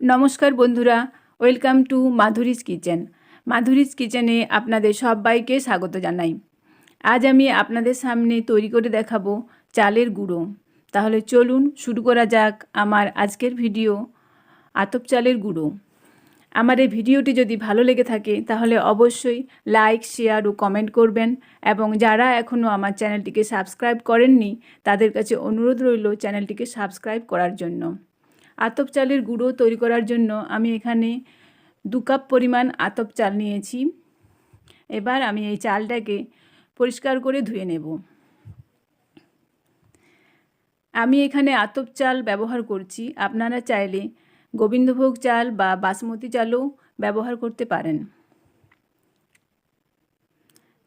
নমস্কার বন্ধুরা, welcome to Madhuri's kitchen. Madhuri's কিচেনে আপনাদের সবাইকে স্বাগত জানাই। আজ আমি আপনাদের সামনে তৈরি করে দেখাবো চালের গুঁড়ো। তাহলে চলুন শুরু করা যাক আমার আজকের ভিডিও, আতপ চালের গুঁড়ো। আমার এই ভিডিওটি যদি ভালো লেগে থাকে, তাহলে অবশ্যই লাইক, শেয়ার ও কমেন্ট করবেন এবং যারা এখনও আমার চ্যানেলটিকে সাবস্ক্রাইব করেননি, তাদের কাছে অনুরোধ রইল চ্যানেলটিকে সাবস্ক্রাইব করার জন্য। আতপ চালের গুঁড়ো তৈরি করার জন্য আমি এখানে দু কাপ পরিমাণ আতপ চাল নিয়েছি। এবার আমি এই চালটাকে পরিষ্কার করে ধুয়ে নেব। আমি এখানে আতপ চাল ব্যবহার করছি। আপনারা চাইলে গোবিন্দভোগ চাল বা বাসমতি চালও ব্যবহার করতে পারেন।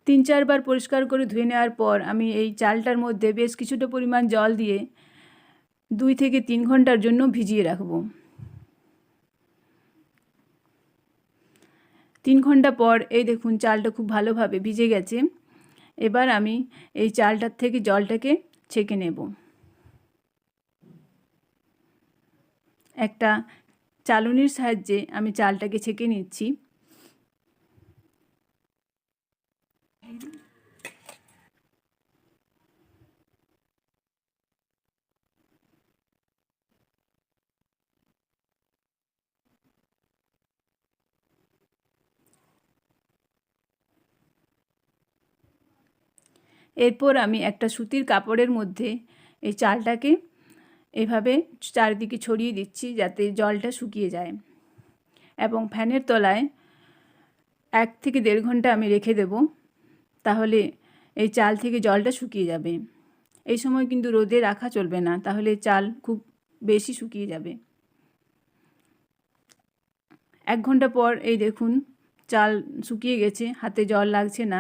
তিন চারবার পরিষ্কার করে ধুয়ে নেওয়ার পর আমি এই চালটার মধ্যে বেশ কিছুটা পরিমাণ জল দিয়ে দুই থেকে তিন ঘণ্টার জন্য ভিজিয়ে রাখব। তিন ঘণ্টা পর, এই দেখুন চালটা খুব ভালোভাবে ভিজে গেছে। এবার আমি এই চালটার থেকে জলটাকে ছেঁকে নেব। একটা চালনির সাহায্যে আমি চালটাকে ছেঁকে নিচ্ছি। এরপর আমি একটা সুতির কাপড়ের মধ্যে এই চালটাকে এভাবে চারিদিকে ছড়িয়ে দিচ্ছি যাতে জলটা শুকিয়ে যায়। এবং ফ্যানের তলায় এক থেকে দেড় ঘণ্টা আমি রেখে দেব, তাহলে এই চাল থেকে জলটা শুকিয়ে যাবে। এই সময় কিন্তু রোদে রাখা চলবে না, তাহলে চাল খুব বেশি শুকিয়ে যাবে। এক ঘণ্টা পর এই দেখুন, চাল শুকিয়ে গেছে, হাতে জল লাগছে না।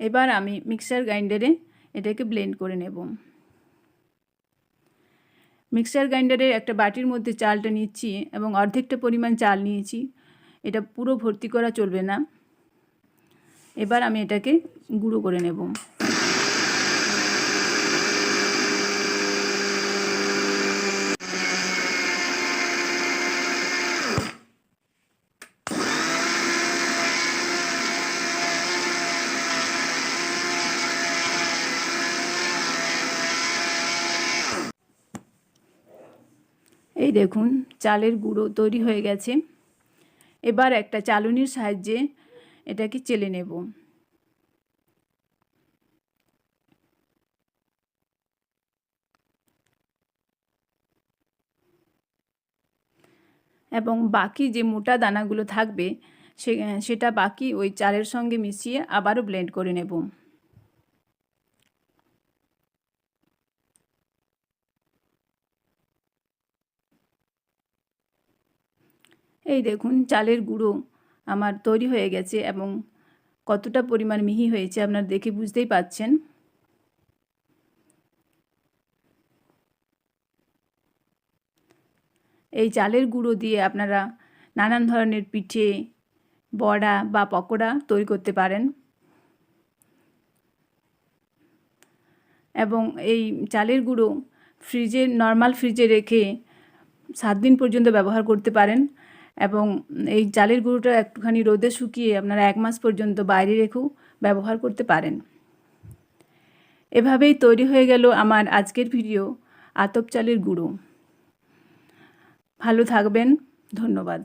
এবার আমি মিক্সার গ্রাইন্ডারে এটাকে ব্লেন্ড করে নেব। মিক্সার গ্রাইন্ডারের একটা বাটির মধ্যে চালটা নিচ্ছি এবং অর্ধেকটা পরিমাণ চাল নিয়েছি। এটা পুরো ভর্তি করা চলবে না। এবার আমি এটাকে গুঁড়ো করে নেব। এই দেখুন, চালের গুঁড়ো তৈরি হয়ে গেছে। এবার একটা চালুনির সাহায্যে এটাকে চেলে নেব। এবং বাকি যে মোটা দানাগুলো থাকবে, সে, সেটা বাকি ওই চালের সঙ্গে মিশিয়ে আবারও ব্লেন্ড করে নেব। এই দেখুন, চালের গুঁড়ো আমার তৈরি হয়ে গেছে এবং কতটা পরিমাণ মিহি হয়েছে আপনারা দেখে বুঝতেই পাচ্ছেন। এই চালের গুঁড়ো দিয়ে আপনারা নানান ধরনের পিঠে, বড়া বা পকোড়া তৈরি করতে পারেন। এবং এই চালের গুঁড়ো ফ্রিজে, নর্মাল ফ্রিজে রেখে সাত দিন পর্যন্ত ব্যবহার করতে পারেন। এবং এই চালের গুঁড়োটা একটুখানি রোদে শুকিয়ে আপনারা এক মাস পর্যন্ত বাইরে রেখেও ব্যবহার করতে পারেন। এভাবেই তৈরি হয়ে গেল আমার আজকের ভিডিও, আতপ চালের গুঁড়ো। ভালো থাকবেন, ধন্যবাদ।